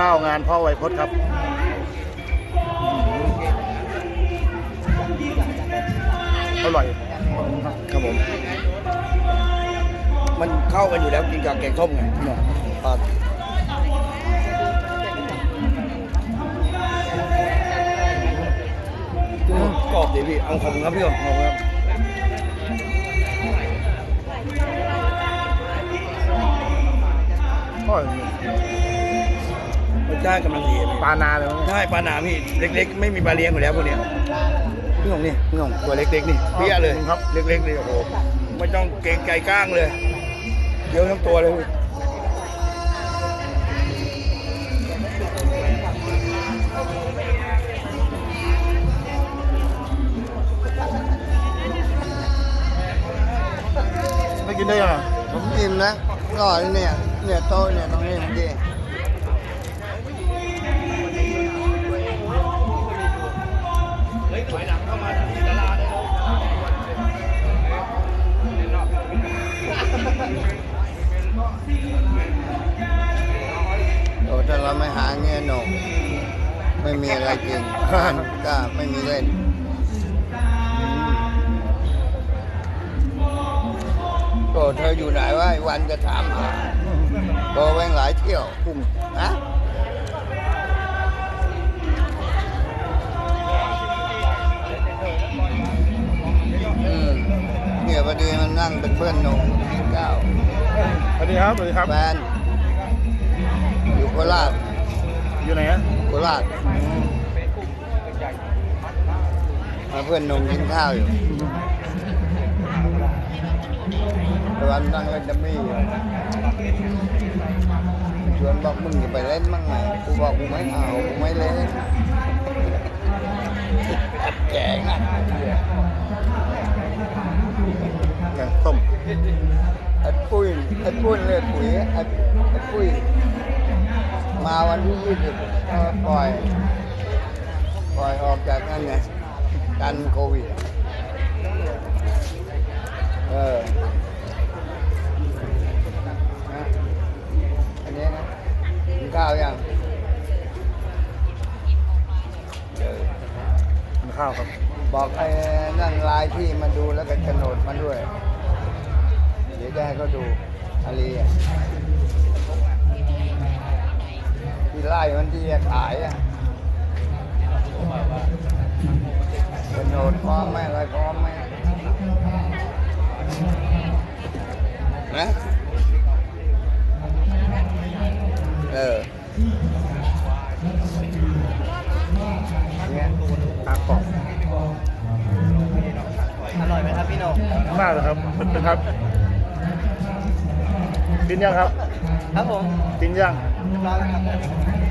ข้าวงานพ่อไวพจน์ครับอร่อยครับผม มันเข้ากันอยู่แล้วกินกับแกงส้มไงครับกรอบดีพี่ เอาขอบคุณครับพี่ขอบคุณครับอร่อย รสชาติกำลังดีอะพี่ปลานาเลยมั้งใช่ปลาหนาพี่เล็กๆ ไม่มีปลาเลี้ยงอยู่แล้วพวกเนี้ยพี่หงนี่พี่หงตัวเล็กๆนี่เปี้ยเลยครับเล็กๆเลยโอ้โหไม่ต้องเกรงใจก้างเลยเยอะทั้งตัวเลยพี่ไม่กินได้ยังไงผมอิ่มนะก็เนี่ยเนี่ยโต๊ะเนี่ยตรงนี้ผมดี เราไม่หาเงี้ยหนกไม่มีอะไรกินก็ไม่มีเล่นโอ้เธออยู่ไหนวะไอ้วันจะถามหาโตแว่งหลายเที่ยวกุ้งฮะอืมเนี่ยพอดีมันนั่งเป็นเพื่อนหนุ่มเก้าสวัสดีครับสวัสดีครับแฟนอยู่โคราชอยู่ไหนฮะโคราชมาเพื่อนหนุ่มกินข้าวอยู่ตะวันนั่งเล่นดัมมี่อยู่ชวนบอกมึงอย่าไปเล่นมั่งไหมกูบอกกูไม่เอากูไม่เล่นแกงอะแกงส้มไอ้ปุ้ยไอ้ปุ้ยเลยปุ๋ยไอ้ไอ้ปุ้ย มาวันที่ยี่สิบปล่อย ปล่อยออกจากนั่นไงกันโควิด เออนะอันนี้นะกินข้าวยังเออกินข้าวครับ บอกไอ้นั่นลายที่มาดูแล้วก็โฉนดมาด้วย เดี๋ยวจะให้เขาดูอาลีอะที่ ไล่มันที่จะขายอะโฉนดพร้อมไหมอะไรพร้อมไหมนะเออเนี่ยปลากรอบอร่อยไหมครับพี่โหนงมากเลยครับเป็นครับกินยังครับ ครับผมกินยังเรียบร้อยแล้วครับ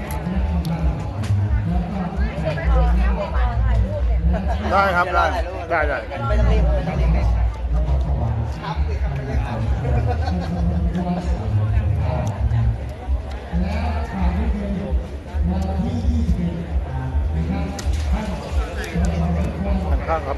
ได้ครับได้ได้ได้ไม่ต้องรีบไม่ต้องรีบทานข้าวครับ